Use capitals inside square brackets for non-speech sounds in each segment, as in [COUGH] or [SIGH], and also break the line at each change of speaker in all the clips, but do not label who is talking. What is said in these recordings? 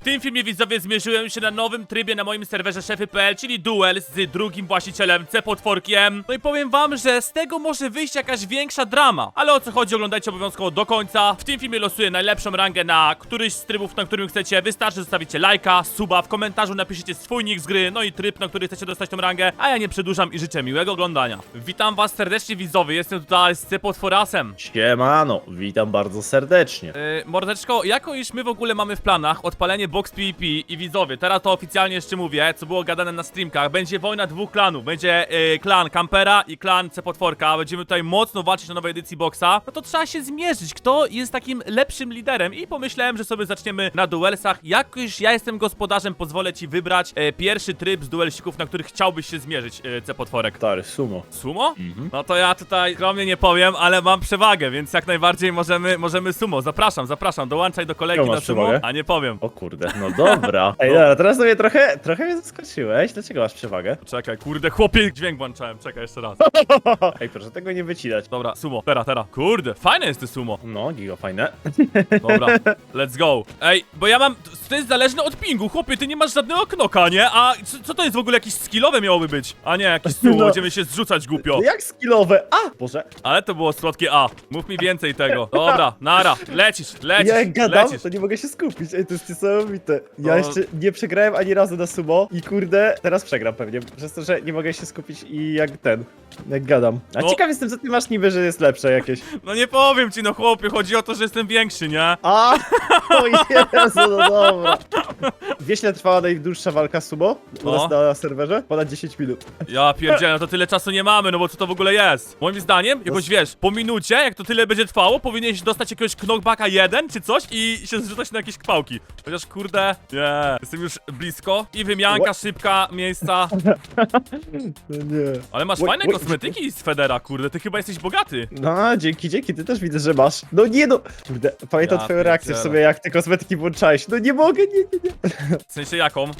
W tym filmie widzowie zmierzyłem się na nowym trybie na moim serwerze szefy.pl, czyli duel z drugim właścicielem C-potworkiem. No i powiem wam, że z tego może wyjść jakaś większa drama. Ale o co chodzi oglądajcie obowiązkowo do końca. W tym filmie losuję najlepszą rangę na któryś z trybów, na którym chcecie. Wystarczy zostawicie lajka, suba, w komentarzu napiszecie swój nick z gry, no i tryb, na który chcecie dostać tą rangę. A ja nie przedłużam i życzę miłego oglądania. Witam was serdecznie widzowie, jestem tutaj z C-potworasem.
Siemano, witam bardzo serdecznie.
Yy, mordeczko, jaką już my w ogóle mamy w planach odpalenie Box PvP i widzowie, teraz to oficjalnie jeszcze mówię, co było gadane na streamkach, będzie wojna dwóch klanów, będzie yy, klan Campera i klan C-Potworka, będziemy tutaj mocno walczyć na nowej edycji Boxa, no to trzeba się zmierzyć, kto jest takim lepszym liderem i pomyślałem, że sobie zaczniemy na duelsach, jak już ja jestem gospodarzem, pozwolę ci wybrać yy, pierwszy tryb z duelsików, na których chciałbyś się zmierzyć, yy, C-Potworek.
Stary, sumo.
Sumo? No to ja tutaj skromnie nie powiem, ale mam przewagę, więc jak najbardziej możemy, możemy sumo. Zapraszam, zapraszam, dołączaj do kolegi
Jaką
na
masz
sumo,
przewagę?
a nie powiem.
O kurde, no dobra. [LAUGHS] Ej, dobra, teraz sobie trochę, trochę mnie zaskoczyłeś. Dlaczego masz przewagę?
Czekaj, kurde, chłopie, dźwięk włączałem, czekaj jeszcze raz. [LAUGHS]
Ej, proszę tego nie wycinać.
Dobra, sumo, teraz, teraz. Kurde, fajne jest to sumo.
No, giga fajne. [LAUGHS]
Dobra, let's go. Ej, bo ja mam, to jest zależne od pingu, chłopie, ty nie masz żadnego knoka, nie? A co, co to jest w ogóle, jakieś skillowe miałoby być? A nie, jakieś sumo,
No.
będziemy się zrzucać głupio.
No jak skillowe? A! Boże,
Ale to było słodkie A. Mów mi więcej tego. Dobra, nara, lecisz, lecisz,
ja jak gadam,
lecisz.
to nie mogę się skupić. Ej, to jest niesamowite. Ja
No.
jeszcze nie przegrałem ani razu na sumo i kurde, teraz przegram pewnie. Przez to, że nie mogę się skupić i jak ten, jak gadam. A
No.
ciekaw jestem, co ty masz niby, że jest lepsze jakieś. [LAUGHS]
No nie powiem ci, no chłopie, chodzi o to, że jestem większy, nie?
A! [LAUGHS] O Jezu, no dobra. Wiesz, ile trwała najdłuższa walka sumo? U
No.
nas na serwerze? Ponad 10 minut. [LAUGHS]
Ja pierdzielę, no to tyle czasu nie mamy, no bo co to w ogóle jest? Moim zdaniem, jakoś wiesz, po minucie, jak to tyle będzie trwało, powinieneś dostać jakiegoś knockbacka jeden czy coś i się zrzucać na jakieś kpałki. Chociaż kurde, nie, jestem już blisko i wymianka szybka, miejsca. [LAUGHS]
No nie.
Ale masz
What-
fajne kosmetyki z Federa, kurde, ty chyba jesteś bogaty.
No, dzięki, dzięki, ty też widzę, że masz. No nie no! Kurde, pamiętam
Ja
twoją reakcję w
pierdzielę.
sobie, jak te kosmetyki włączałeś. No nie mogę, nie, nie, nie.
W sensie jaką?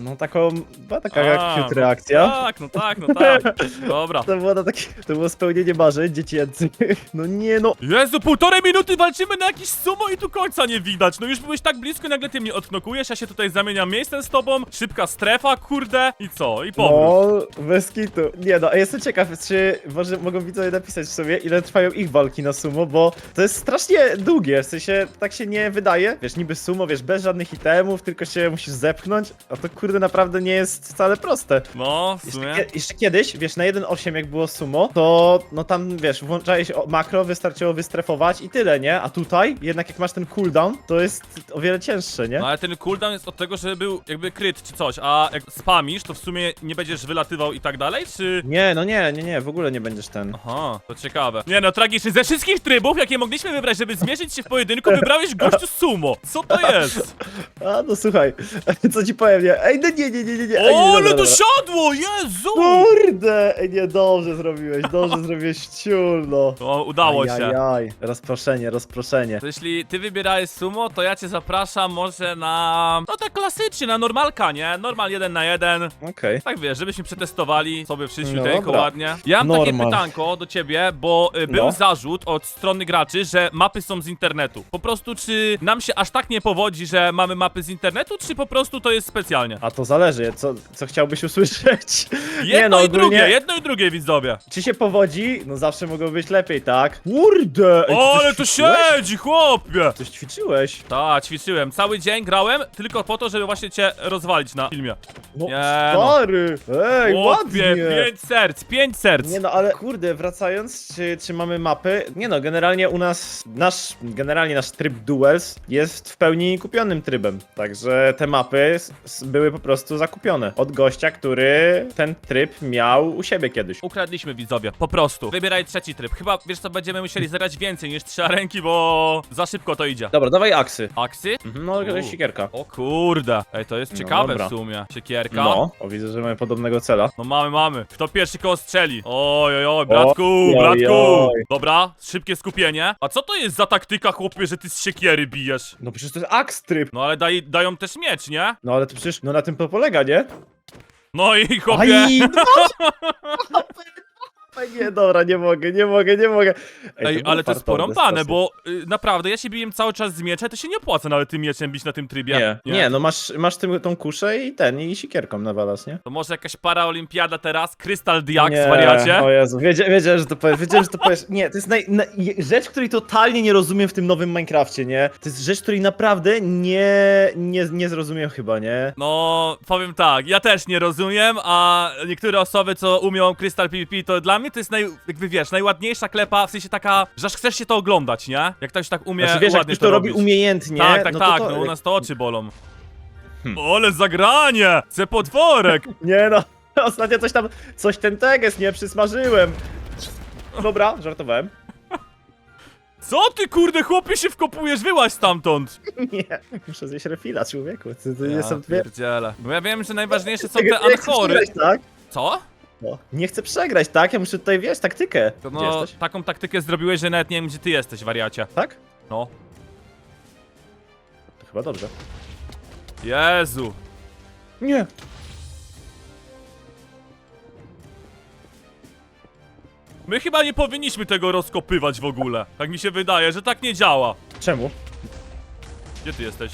No taką, była taka
A,
jak cute
no
reakcja.
Tak, no tak, no tak. Dobra.
To było na takie, to było spełnienie marzeń dziecięcych. No nie no.
Jezu, półtorej minuty walczymy na jakiś sumo i tu końca nie widać. No już byłeś tak blisko, nagle ty mnie odknokujesz, ja się tutaj zamieniam miejscem z tobą. Szybka strefa, kurde. I co? I powrót.
No, bez kitu. Nie no, a jestem ciekaw, czy może mogą widzowie napisać sobie, ile trwają ich walki na sumo, bo to jest strasznie długie, w sensie tak się nie wydaje. Wiesz, niby sumo, wiesz, bez żadnych itemów, tylko się musisz zepchnąć, a to kurde naprawdę nie jest wcale proste.
No, w
Jeszcze,
sumie.
kie- jeszcze kiedyś, wiesz, na 1.8 jak było sumo, to no tam, wiesz, włączałeś o- makro, wystarczyło wystrefować i tyle, nie? A tutaj, jednak jak masz ten cooldown, to jest o wiele cięższe, nie?
No ale ten cooldown jest od tego, żeby był jakby kryt czy coś, a jak spamisz, to w sumie nie będziesz wylatywał i tak dalej, czy...
Nie, no nie, nie, nie, w ogóle nie będziesz ten.
Aha, to ciekawe. Nie no, tragicznie. Ze wszystkich trybów, jakie mogliśmy wybrać, żeby zmierzyć się w pojedynku, wybrałeś gościu sumo. Co to jest? [LAUGHS]
A, no słuchaj, [LAUGHS] co ci powiem, nie? Ej, no nie, nie, nie, nie, nie. Ej,
O, ale to
dobra.
siadło, Jezu!
Kurde! Ej, nie, dobrze zrobiłeś, dobrze [LAUGHS] zrobiłeś ciul, no.
To udało się.
Ajajaj. Rozproszenie, rozproszenie.
To jeśli ty wybierałeś sumo, to ja cię zapraszam może na... No tak klasycznie, na normalka, nie? Normal jeden na jeden.
Okej.
Tak wiesz, żebyśmy przetestowali sobie
No
przyszły
dobra.
ładnie. Ja mam takie
Normal.
pytanko do ciebie, bo y, był
No.
zarzut od strony graczy, że mapy są z internetu. Po prostu czy nam się aż tak nie powodzi, że mamy mapy z internetu, czy po prostu to jest specjalnie?
A to zależy, co, co chciałbyś usłyszeć.
Jedno i
ogólnie-
drugie, jedno i drugie widzowie.
Czy się powodzi? No zawsze mogło być lepiej, tak? Kurde! Ej, ty
O,
coś
ale to
ćwiczyłeś?
siedzi, chłopie!
Coś ćwiczyłeś?
Tak, ćwiczyłem. Cały dzień grałem tylko po to, żeby właśnie cię rozwalić na filmie.
No,
Nie, no.
stary! Ej,
Chłopie,
ładnie!
pięć serc, pięć serc.
Nie no, ale kurde, wracając, czy, czy mamy mapy? Nie no, generalnie u nas, nasz, generalnie nasz tryb Duels jest w pełni kupionym trybem. Także te mapy s- s- były po prostu zakupione od gościa, który ten tryb miał u siebie kiedyś.
Ukradliśmy widzowie, po prostu. Wybieraj trzeci tryb. Chyba, wiesz co, będziemy musieli zagrać więcej niż trzy arenki, bo za szybko to idzie.
Dobra, dawaj aksy.
Aksy?
Mhm, No,
U.
sikierka.
O kurde. Ej, to jest
No
ciekawe
dobra.
w sumie. Siekierka.
No, o widzę, że mamy podobnego cela.
No mamy, mamy. Kto pierwszy koło strzeli? Oj, oj, oj, bratku,
Oj, oj,
bratku.
oj.
Dobra, szybkie skupienie. A co to jest za taktyka, chłopie, że ty z siekiery bijesz?
No przecież to jest aks tryb.
No ale daj, dają też miecz, nie?
No ale to przecież, no na tym to polega, nie?
No i chłopie.
Aj, no! [LAUGHS] Nie, dobra, nie mogę, nie mogę, nie mogę.
Ej, ale to jest porąbane,
sposób.
bo y, naprawdę ja się biłem cały czas z miecza, to się nie opłaca nawet tym mieczem bić na tym trybie.
Nie, nie, no masz, masz tym, tą kuszę i ten, i sikierką nawalasz, nie?
To może jakaś paraolimpiada teraz? Krystal Diak,
nie,
wariacie?
O Jezu, wiedzia, wiedziałem, że to powiesz, wiedziałem, że to powiesz. Nie, to jest naj, na, je- rzecz, której totalnie nie rozumiem w tym nowym Minecrafcie, nie? To jest rzecz, której naprawdę nie, nie, nie zrozumiem chyba, nie?
No, powiem tak, ja też nie rozumiem, a niektóre osoby, co umią Crystal PvP, to dla mnie to jest naj, jakby wiesz, najładniejsza klepa, w sensie taka, że aż chcesz się to oglądać, nie? Jak ktoś tak umie
Znaczy, wiesz, jak
ładnie
ktoś to robi
robić.
umiejętnie,
Tak, tak,
no
tak,
to
no u nas to oczy bolą. Ole zagranie! Ce potworek! [LAUGHS]
Nie no, [LAUGHS] ostatnio coś tam, coś ten teges nie przysmażyłem. Dobra, żartowałem.
Co ty kurde, chłopie się wkopujesz, wyłaź stamtąd! [LAUGHS]
Nie, muszę zjeść refila, człowieku. To, to nie są dwie...
pierdzielę. Bo ja wiem, że najważniejsze są
Nie
te anchory.
tak?
Co?
No, nie chcę przegrać, tak? Ja muszę tutaj, wiesz, taktykę.
To
Gdzie
no,
jesteś?
taką taktykę zrobiłeś, że nawet nie wiem, gdzie ty jesteś, wariacie.
Tak?
No.
To chyba dobrze.
Jezu.
Nie.
My chyba nie powinniśmy tego rozkopywać w ogóle. Tak mi się wydaje, że tak nie działa.
Czemu?
Gdzie ty jesteś?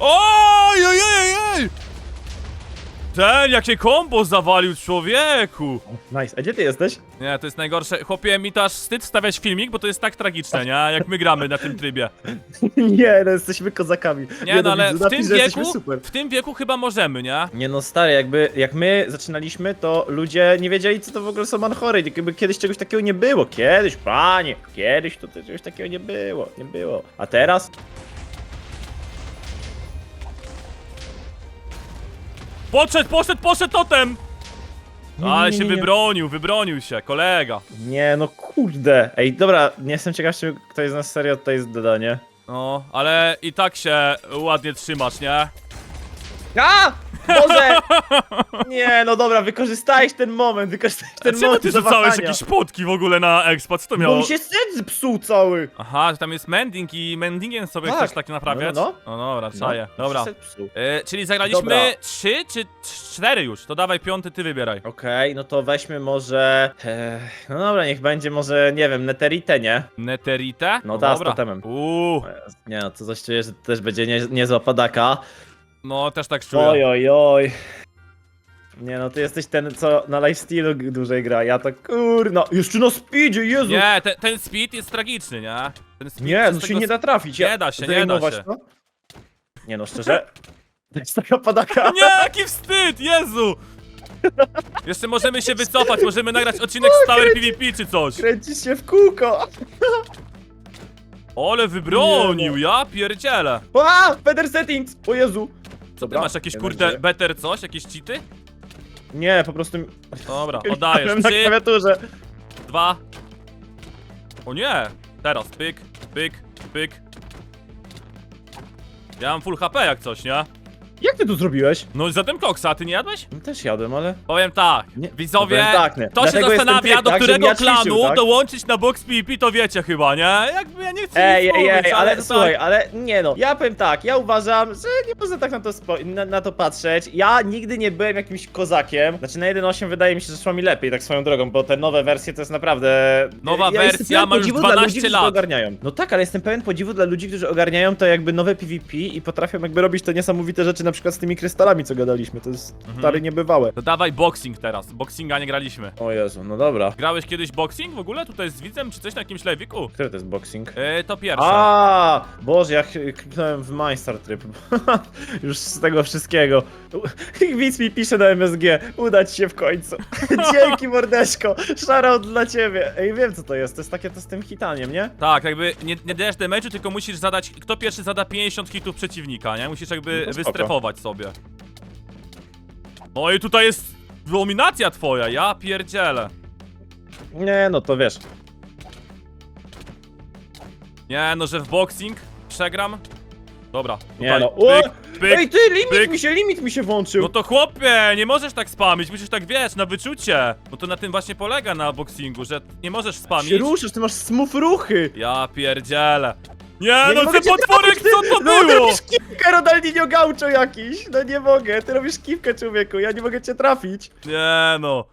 Oj, oj, oj, oj! Ten, jakie kombo zawalił człowieku!
Nice. A gdzie ty jesteś?
Nie, to jest najgorsze. Chłopie, mi to aż wstyd wstawiać filmik, bo to jest tak tragiczne, nie? Jak my gramy na tym trybie. [LAUGHS]
nie, no jesteśmy kozakami.
Nie, no ale w tym wieku,
super.
w tym wieku chyba możemy, nie?
Nie no stary, jakby jak my zaczynaliśmy, to ludzie nie wiedzieli co to w ogóle są manchory. Jakby kiedyś czegoś takiego nie było. Kiedyś, panie, kiedyś to czegoś takiego nie było, nie było. A teraz?
Poszedł, poszedł, poszedł totem!
Nie, nie,
Ale
nie,
się
nie, nie.
wybronił, wybronił się, kolega.
Nie no kurde. Ej, dobra, nie jestem ciekaw, czy ktoś z nas serio tutaj jest dodanie.
No, ale i tak się ładnie trzymasz, nie?
A! Boże! Nie, no dobra, wykorzystałeś ten moment, wykorzystałeś ten
Czemu
moment
ty rzucałeś
zawahania.
jakieś potki w ogóle na expa? Co to
Bo
miało?
mi się set zepsuł cały.
Aha, to tam jest mending i mendingiem sobie
Tak.
chcesz tak naprawiać?
No,
no dobra,
No,
czaję.
mi się
Dobra.
set zepsuł.
E, czyli zagraliśmy
Dobra.
trzy czy cztery już? To dawaj piąty, ty wybieraj.
Okej, no to weźmy może... E, no dobra, niech będzie może, nie wiem, Netherite, nie?
Neterite?
No ta, z
dobra.
totemem.
Uuu,
Nie no, to coś czuję, że to też będzie nie, niezła padaka.
No też tak czuję.
Oj, oj, oj. Nie no, ty jesteś ten, co na lifestealu dłużej gra, ja to kurno, jeszcze na speedzie, Jezu!
Nie, ten, ten speed jest tragiczny, nie? Ten speed
Nie, to się
tego
nie da trafić. ja-
Nie da się, nie da się.
To? Nie no, szczerze. To jest taka padaka. [LAUGHS]
Nie, jaki wstyd, Jezu! Jeszcze możemy się wycofać, możemy nagrać odcinek z Tower PvP czy coś.
Kręcisz się w kółko.
Ole wybronił,
Nie
ja pierdzielę.
A, better settings! O Jezu.
Co ty masz jakieś kurde
będzie.
better coś, jakieś cheaty?
Nie, po prostu...
Dobra, [LAUGHS] oddajesz.
na
Trzy,
klawiaturze.
dwa. O nie! Teraz, pyk, pyk, pyk. Ja mam full HP jak coś, nie?
Jak ty to zrobiłeś?
No za tym koksa, a ty nie jadłeś?
No, Też jadłem, ale...
Powiem tak,
Nie,
widzowie,
powiem tak, nie.
kto się
Dlatego jestem
zastanawia,
tryb,
do
tak,
którego
żebym ja ćwiczył,
klanu
tak?
dołączyć na box PvP, to wiecie chyba, nie? Jakby ja nie chcę
Ej,
nic
ej,
mówić,
ej, ale
to
słuchaj,
tak.
ale nie no, ja powiem tak, ja uważam, że nie można tak na to, spo- na, na to patrzeć. Ja nigdy nie byłem jakimś kozakiem, znaczy na 1.8 wydaje mi się, że szło mi lepiej, tak swoją drogą, bo te nowe wersje to jest naprawdę...
Nowa
ja jestem
wersja
pełen
ma już
podziwu dla
12
ludzi, którzy
lat.
to ogarniają. No tak, ale jestem pełen podziwu dla ludzi, którzy ogarniają to jakby nowe PvP i potrafią jakby robić te niesamowite rzeczy, na przykład z tymi krystalami, co gadaliśmy, to jest
Mhm.
stary niebywałe.
To dawaj boxing teraz, boxinga nie graliśmy.
O Jezu, no dobra.
Grałeś kiedyś boxing w ogóle tutaj z widzem, czy coś na jakimś lewiku?
Który to jest boxing?
Yy, to pierwsze.
A, Boże, ja ch- kliknąłem w Mindstar tryb. [LAUGHS] Już z tego wszystkiego. Widz [LAUGHS] mi pisze na MSG. Udać się w końcu. [LAUGHS] Dzięki mordeczko. Shoutout dla ciebie. Ej, wiem co to jest. To jest takie to z tym hitaniem, nie?
Tak, jakby nie, nie dajesz damage'u, tylko musisz zadać, kto pierwszy zada 50 hitów przeciwnika, nie? Musisz jakby
No to spoko.
wystrefować sobie. No i tutaj jest dominacja twoja, ja pierdzielę.
Nie, no to wiesz.
Nie, no, że w boxing przegram? Dobra,
Nie
tutaj,
no. O!
pyk, pyk.
Ej, ty, limit
pyk.
mi się, limit mi się włączył.
No to chłopie, nie możesz tak spamić, musisz tak, wiesz, na wyczucie. Bo to na tym właśnie polega na boxingu, że nie możesz
się
spamić.
ruszysz, ty masz smooth ruchy.
Ja pierdzielę. Nie, no
mogę
ty
cię
potworek, co
ty-
to
No
było?
robisz kiwkę, Ronaldinho Gaucho jakiś. No nie mogę, ty robisz kiwkę, człowieku. Ja nie mogę cię trafić.
Nie no.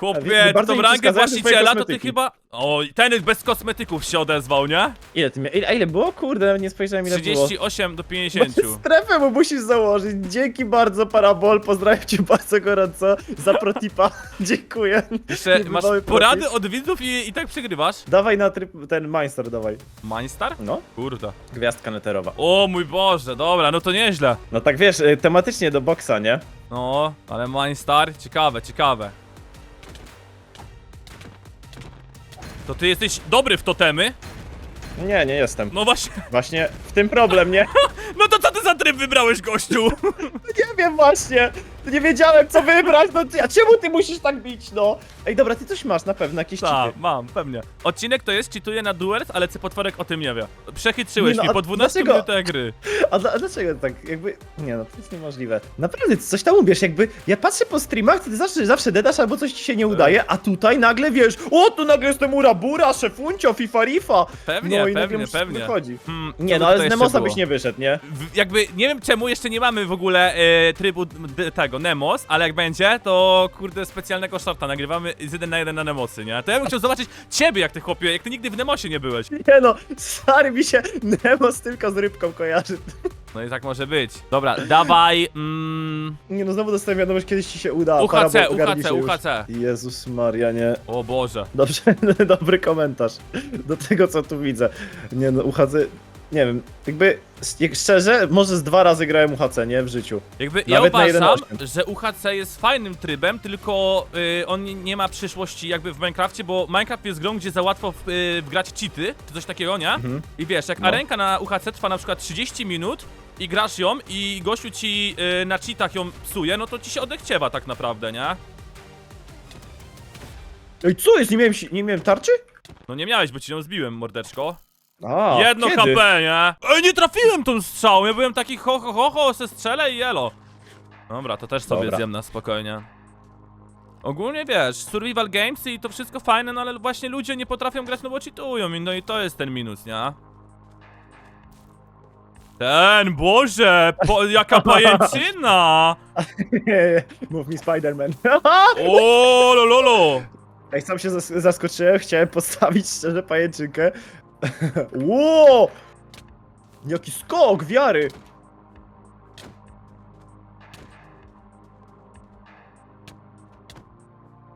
A
Chłopie,
wie- bardzo
tą
mi
rangę
przeszkadzają te twoje
właściciela to ty
kosmetyki.
chyba... O, ten bez kosmetyków się odezwał, nie?
Ile ty mia... ile, a ile było? Kurde, nawet nie spojrzałem ile było.
38 do 50.
Strefę mu musisz założyć. Dzięki bardzo, Parabol. Pozdrawiam cię bardzo gorąco za protipa. [LAUGHS] Dziękuję.
Jeszcze masz porady od widzów i, i tak przegrywasz?
Dawaj na tryb, ten Mindstar, dawaj.
Mindstar?
No,
Kurde.
gwiazdka neterowa.
O mój Boże, dobra, no to nieźle.
No tak wiesz, y, tematycznie do boksa, nie?
No, ale Mindstar, ciekawe, ciekawe. To ty jesteś dobry w totemy?
Nie, nie jestem.
No właśnie,
Właśnie w tym problem, nie? [LAUGHS]
no to co ty za tryb wybrałeś, gościu? [LAUGHS]
Nie wiem właśnie. Nie wiedziałem co wybrać, no ty, a czemu ty musisz tak bić, no? Ej, dobra, ty coś masz na pewno, jakieś
Tak,
cheaty.
mam, pewnie. Odcinek to jest, cheatuję na duels, ale Potworek o tym nie wie. Przechytrzyłeś
Nie no,
mi
a
po 12
dlaczego?
minutach gry.
A, dla- a dlaczego tak, jakby, nie no, to jest niemożliwe. Naprawdę, ty coś tam umiesz, jakby, ja patrzę po streamach, ty zawsze, zawsze dedasz albo coś ci się nie udaje, a tutaj nagle wiesz, o, tu nagle jestem Urabura, szefuncio, Fifa Rifa.
Pewnie,
no
pewnie, pewnie.
wychodzi.
Hmm,
Nie no, ale
tutaj
z
jeszcze
Nemosa
było?
byś nie wyszedł, nie?
W- jakby, nie wiem czemu jeszcze nie mamy w ogóle e, trybu d- tego, Nemos, ale jak będzie, to kurde specjalnego shorta nagrywamy z jeden na jeden na Nemosy, nie? To ja bym chciał zobaczyć ciebie, jak ty chłopie, jak ty nigdy w Nemosie nie byłeś.
Nie no, stary mi się Nemos tylko z rybką kojarzy.
No i tak może być. Dobra, dawaj, mm,
Nie no, znowu dostałem wiadomość, kiedyś ci się uda.
UHC,
Parabol, ogarnij
UHC,
się już.
UHC.
Jezus Maria, nie.
O Boże.
Dobrze, [LAUGHS] dobry komentarz do tego, co tu widzę. Nie no, UHC, nie wiem, jakby, jak szczerze, może z dwa razy grałem UHC, nie, w życiu.
Jakby ja
Nawet na
uważam,
1.8.
że UHC jest fajnym trybem, tylko y, on nie- ma przyszłości jakby w Minecrafcie, bo Minecraft jest grą, gdzie za łatwo w, y, wgrać cheaty, czy coś takiego, nie?
Mhm.
I wiesz, jak
No.
arenka na UHC trwa na przykład 30 minut i grasz ją i gościu ci y, na cheatach ją psuje, no to ci się odechciewa tak naprawdę, nie?
Ej, co jest, nie miałem, si- nie miałem tarczy?
No nie miałeś, bo ci ją zbiłem, mordeczko.
A,
Jedno
kiedy?
HP, nie? Ej, nie trafiłem tą strzałą, ja byłem taki ho ho ho ho, se strzelę i elo. Dobra, to też sobie
Dobra.
zjem na spokojnie. Ogólnie wiesz, survival games i to wszystko fajne, no ale właśnie ludzie nie potrafią grać, no bo cheatują i no i to jest ten minus, nie? Ten, Boże, po, jaka [LAUGHS] pajęczyna! [LAUGHS]
Mów mi Spider-Man.
O, lololo!
Ej, sam się zas- zaskoczyłem, chciałem postawić szczerze pajęczynkę. [LAUGHS] Ło! Jaki skok wiary!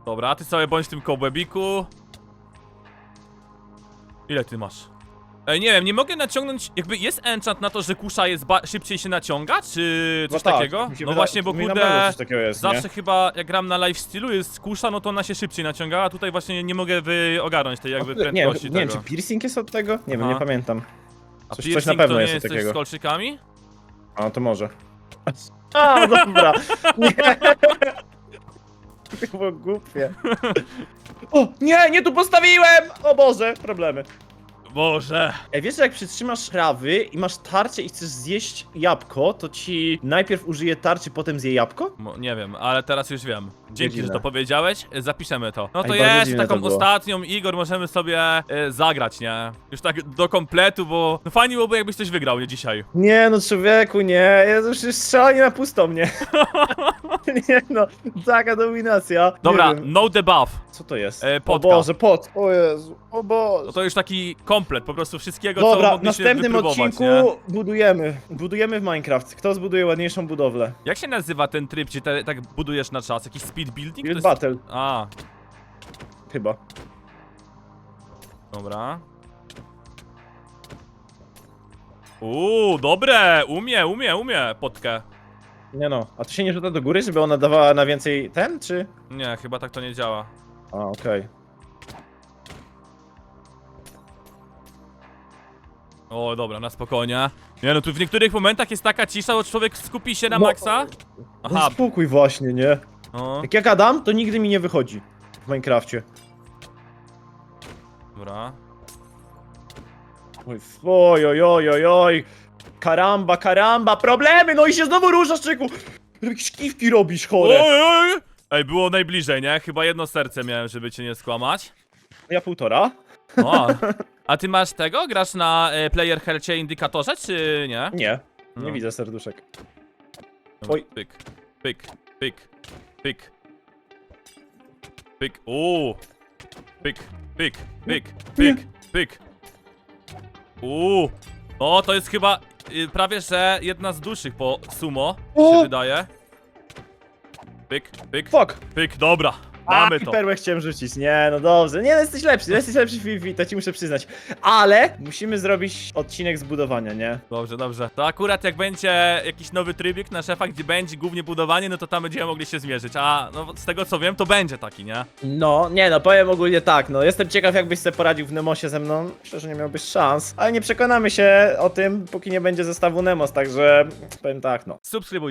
Dobra, ty sobie bądź w tym kobłebiku. Ile ty masz? Ej, nie wiem, nie mogę naciągnąć, jakby jest enchant na to, że kusza jest szybciej się naciąga, czy coś
No tak,
takiego? No
wyda-
właśnie, bo kurde,
coś jest,
zawsze
nie?
chyba jak gram na lifestylu jest kusza, no to ona się szybciej naciąga, a tutaj właśnie nie mogę wy ogarnąć tej jakby
O, nie,
prędkości
nie wiem, czy piercing jest od tego? Nie wiem, nie pamiętam.
A
coś- coś
piercing
na pewno
to nie
jest
coś
takiego.
z kolczykami?
A, to może. [LAUGHS] A, dobra. Nie. To było głupie. [LAUGHS] O, nie, nie tu postawiłem! O Boże, problemy.
Boże.
Ej, wiesz, że jak przytrzymasz prawy i masz tarczę i chcesz zjeść jabłko, to ci najpierw użyje tarczy, potem zje jabłko?
Mo- nie wiem, ale teraz już wiem. Dzięki, że
Dziwne.
to powiedziałeś. E, Zapiszemy to. No to
Ej, bardzo
jest
dziwne
taką
to było.
ostatnią Igor, możemy sobie e, zagrać, nie? Już tak do kompletu, bo no fajnie byłoby jakbyś coś wygrał, nie dzisiaj.
Nie no, człowieku, nie, Jezu, już jest strzelanie na pusto mnie. [LAUGHS] nie no, taka dominacja. Nie
Dobra,
wiem.
no debuff.
Co to jest?
e,
o. Boże, pot. O Jezu, o Boże.
No to już taki komplet po prostu wszystkiego, co
Dobra, w
mogliśmy
następnym
wypróbować,
odcinku
nie?
budujemy. Budujemy w Minecraft. Kto zbuduje ładniejszą budowlę?
Jak się nazywa ten tryb, gdzie te, tak budujesz na czas? Jakiś speed building? To
Build
jest...
Battle,
A,
chyba.
dobra. Uuu, dobre! Umie, umie, umie, potkę.
Nie no, a to się nie rzuca do góry, żeby ona dawała na więcej ten, czy?
Nie, chyba tak to nie działa.
A, okej.
O, dobra, na spokojnie. Nie no, tu w niektórych momentach jest taka cisza, że człowiek skupi się na
No,
maksa. Aha,
Daj spokój właśnie, nie?
No,
Jak ja gadam, to nigdy mi nie wychodzi. W Minecrafcie.
dobra.
Oj, f- oj, oj, oj, oj, oj. Karamba, karamba, problemy, no i się znowu ruszasz, czeku. Jakieś kiwki robisz, chore.
Oj, oj! Ej, było najbliżej, nie? Chyba jedno serce miałem, żeby cię nie skłamać.
Ja półtora.
O. A ty masz tego? Grasz na e, player healthie indykatorze, czy nie?
Nie, nie
No.
widzę serduszek.
Dobra,
Oj.
Pyk, pyk, pyk, pyk. Pyk. Uuu. Pyk, pyk, pyk, pyk, pyk. Uuu. O, to jest chyba y, prawie, że jedna z dłuższych po sumo,
O!
się wydaje. Pyk, pyk,
Fuck!
pyk, dobra. Mamy
A,
to.
perłę chciałem rzucić. Nie, no dobrze. Nie, no jesteś lepszy, jesteś lepszy PvP, to ci muszę przyznać. Ale musimy zrobić odcinek zbudowania, nie?
Dobrze, dobrze. To akurat jak będzie jakiś nowy trybik na szefa, gdzie będzie głównie budowanie, no to tam będziemy mogli się zmierzyć. A no, z tego co wiem, to będzie taki, nie?
No, nie no, powiem ogólnie tak, no jestem ciekaw jakbyś sobie poradził w Nemosie ze mną. Myślę, że nie miałbyś szans, ale nie przekonamy się o tym, póki nie będzie zestawu Nemos, także powiem tak, no.
Subskrybujcie.